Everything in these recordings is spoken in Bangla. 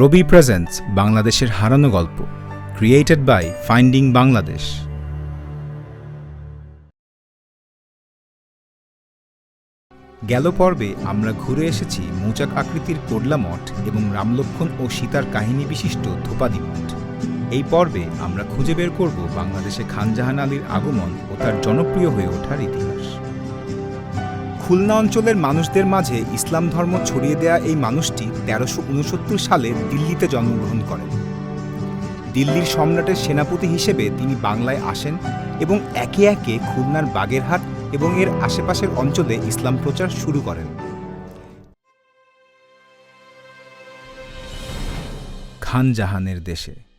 রবি প্রেজেন্টস বাংলাদেশের হারানো গল্প ক্রিয়েটেড বাই ফাইন্ডিং বাংলাদেশ গেল পর্বে আমরা ঘুরে এসেছি মৌচাক আকৃতির কোডলা মঠ এবং রামলক্ষণ ও সীতার কাহিনী বিশিষ্ট ধোপাদি মঠ। এই পর্বে আমরা খুঁজে বের করব বাংলাদেশে খানজাহান আলীর আগমন ও তার জনপ্রিয় হয়ে ওঠার ইতিহাস। খুলনা অঞ্চলের মানুষদের মাঝে ইসলাম ধর্ম ছড়িয়ে দেয়া এই মানুষটি তেরোশো উনসত্তর সালে দিল্লিতে জন্মগ্রহণ করেন। দিল্লির সম্রাটের সেনাপতি হিসেবে তিনি বাংলায় আসেন এবং একে একে খুলনার বাগেরহাট এবং এর আশেপাশের অঞ্চলে ইসলাম প্রচার শুরু করেন। খান জাহানের দেশে।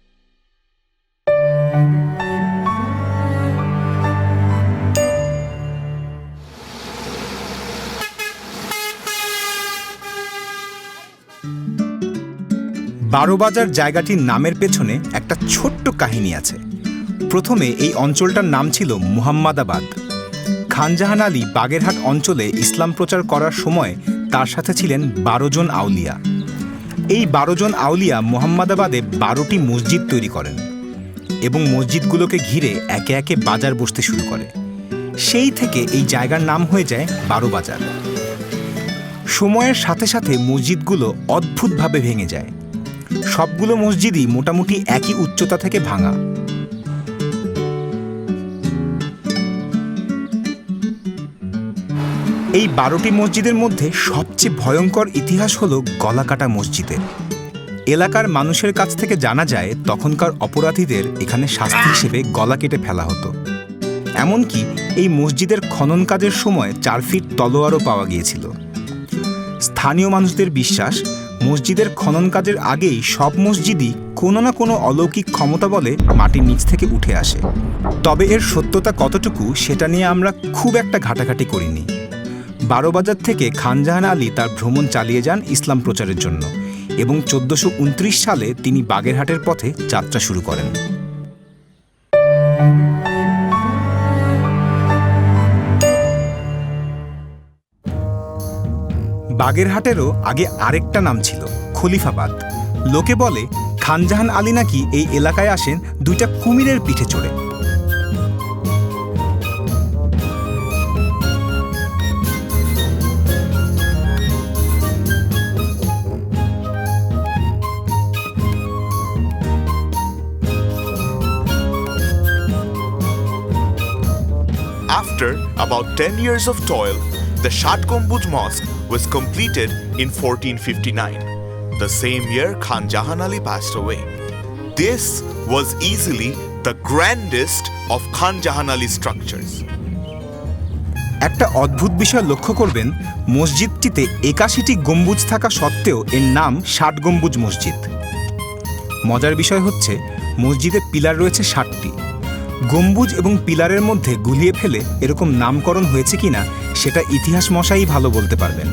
বারোবাজার জায়গাটির নামের পেছনে একটা ছোট্ট কাহিনী আছে। প্রথমে এই অঞ্চলটার নাম ছিল মুহাম্মাদাবাদ। খানজাহান আলী বাগেরহাট অঞ্চলে ইসলাম প্রচার করার সময় তার সাথে ছিলেন বারো জন আউলিয়া। এই বারো জন আউলিয়া মোহাম্মদাবাদে বারোটি মসজিদ তৈরি করেন এবং মসজিদগুলোকে ঘিরে একে একে বাজার বসতে শুরু করে। সেই থেকে এই জায়গার নাম হয়ে যায় বারো বাজার সময়ের সাথে সাথে মসজিদগুলো অদ্ভুতভাবে ভেঙে যায়। সবগুলো মসজিদই মোটামুটি একই উচ্চতা থেকে ভাঙা। এই বারোটি মসজিদের মধ্যে সবচেয়ে ভয়ঙ্কর ইতিহাস হল গলাকাটা মসজিদের। এলাকার মানুষের কাছ থেকে জানা যায়, তখনকার অপরাধীদের এখানে শাস্তি হিসেবে গলা কেটে ফেলা হতো। এমনকি এই মসজিদের খনন কাজের সময় চার ফিট তলোয়ারও পাওয়া গিয়েছিল। স্থানীয় মানুষদের বিশ্বাস মসজিদের খনন কাজের আগেই সব মসজিদই কোনো না কোনো অলৌকিক ক্ষমতা বলে মাটির নিচ থেকে উঠে আসে। তবে এর সত্যতা কতটুকু সেটা নিয়ে আমরা খুব একটা ঘাটাঘাটি করিনি। বারোবাজার থেকে খানজাহান আলী তার ভ্রমণ চালিয়ে যান ইসলাম প্রচারের জন্য এবং চোদ্দশো সালে তিনি বাগেরহাটের পথে যাত্রা শুরু করেন। বাগেরহাটেরও আগে আরেকটা নাম ছিল খলিফাবাদ। লোকে বলে খানজাহান আলী নাকি এই এলাকায় আসেন দুইটা কুমিরের পিঠে চড়ে। After about 10 years of toil, the Shat Gombuj Mosque was completed in 1459, the same year Khan Jahan Ali passed away. This was easily the grandest of Khan Jahan Ali's structures. একটা অদ্ভুত বিষয় লক্ষ্য করবেন মসজিদটিতে একাশিটি গম্বুজ থাকা সত্ত্বেও এর নাম ষাট গম্বুজ মসজিদ মজার বিষয় হচ্ছে মসজিদে পিলার রয়েছে ষাটটি গম্বুজ এবং পিলারের মধ্যে গুলিয়ে ফেলে এরকম নামকরণ হয়েছে কিনা সেটা ইতিহাস মশাই ভালো বলতে পারবেন।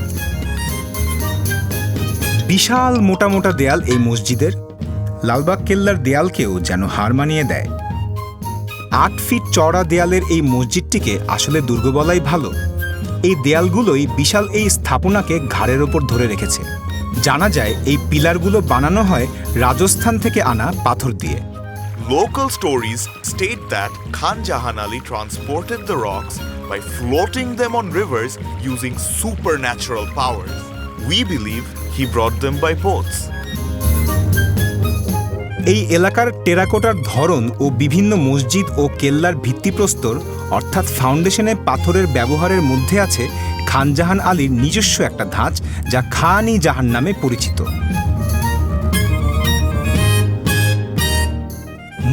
বিশাল মোটা মোটা দেয়াল এই মসজিদের, লালবাগ কেল্লার দেয়ালকেও যেন হার মানিয়ে দেয়। আট ফিট চওড়া দেয়ালের এই মসজিদটিকে আসলে দুর্গ বলাই ভালো। এই দেয়ালগুলোই বিশাল এই স্থাপনাকে ঘাড়ের ওপর ধরে রেখেছে। জানা যায় এই পিলারগুলো বানানো হয় রাজস্থান থেকে আনা পাথর দিয়ে। Local stories state that Khan Jahan Ali transported the rocks by floating them on rivers using supernatural powers. We believe he brought them by boats. এই এলাকার টেরাকোটার ধরন ও বিভিন্ন মসজিদ ও কেল্লার ভিত্তিপ্রস্তর, অর্থাৎ ফাউন্ডেশনে পাথরের ব্যবহারের মধ্যে আছে খানজাহান আলীর নিজস্ব একটা ধাঁচ, যা খান ই জাহান নামে পরিচিত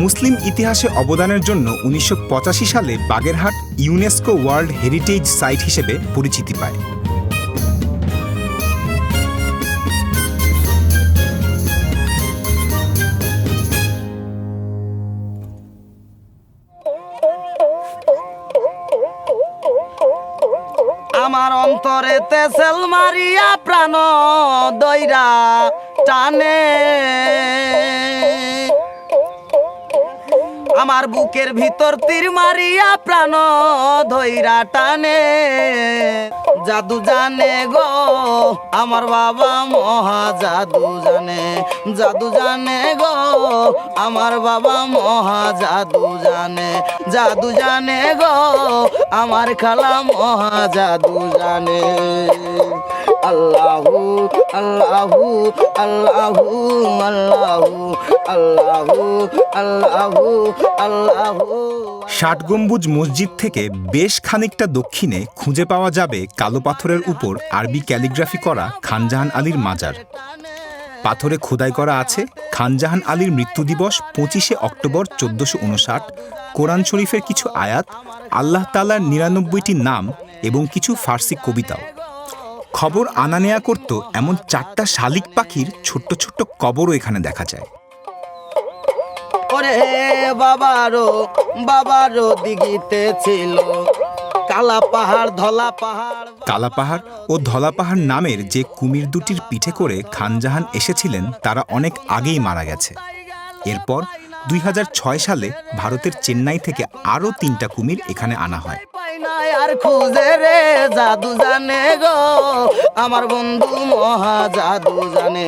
মুসলিম ইতিহাসে অবদানের জন্য উনিশশো পঁচাশি সালে Bagerhat UNESCO world heritage site হিসেবে পরিচিতি পায়। আমার অন্তরে তেসেল মারিয়া প্রাণ দৈরা টানে। আমার বুকের ভিতর তীর মারিয়া প্রাণ ধৈরা টানে। জাদু জানে গো, আমার বাবা মহা জাদু জানে। জাদু জানে গো, আমার বাবা মহা জাদু জানে। জাদু জানে গো, আমার খালা মহা জাদু জানে। আল্লাহু আল্লাহু আল্লাহু আল্লাহু আল্লাহু আল্লাহু আল্লাহু। ষাট গম্বুজ মসজিদ থেকে বেশ খানিকটা দক্ষিণে খুঁজে পাওয়া যাবে কালো পাথরের উপর আরবি ক্যালিগ্রাফি করা খানজাহান আলীর মাজার। পাথরে খোদাই করা আছে খানজাহান আলীর মৃত্যু দিবস পঁচিশে অক্টোবর চোদ্দশো উনষাট, কোরআন শরীফের কিছু আয়াত, আল্লাহ তালার নিরানব্বইটি নাম এবং কিছু ফার্সি কবিতাও। খবর আনা নেয়া করত এমন চারটা শালিক পাখির ছোট্ট ছোট্ট কবরও এখানে দেখা যায়। ওরে দিঘিতে ছিল। কালা পাহাড় ধলা পাহাড়। কালা পাহাড় ও ধলা পাহাড় নামের যে কুমির দুটির পিঠে করে খানজাহান এসেছিলেন তারা অনেক আগেই মারা গেছে। এরপর দুই হাজার ছয় সালে ভারতের চেন্নাই থেকে আরও তিনটা কুমির এখানে আনা হয়। নাই আর খুঁজে রে, জাদু জানে গো। আমার বন্ধু মহা জাদু জানে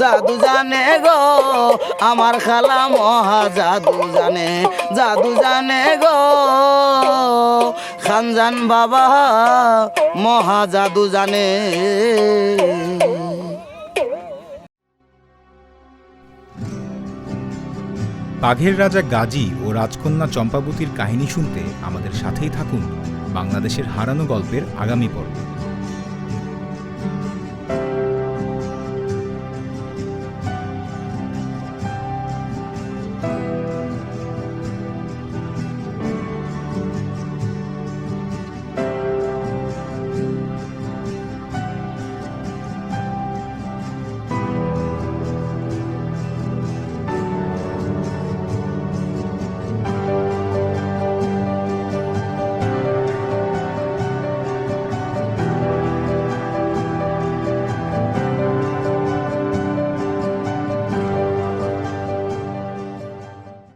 জাদু জানে গো। আমার খালা মহা জাদু জানে জাদু জানে গো। খানজান বাবা মহা জাদু জানে। বাঘের রাজা গাজী ও রাজকন্যা চম্পাবতীর কাহিনী শুনতে আমাদের সাথেই থাকুন। বাংলাদেশের হারানো গল্পের আগামী পর্ব।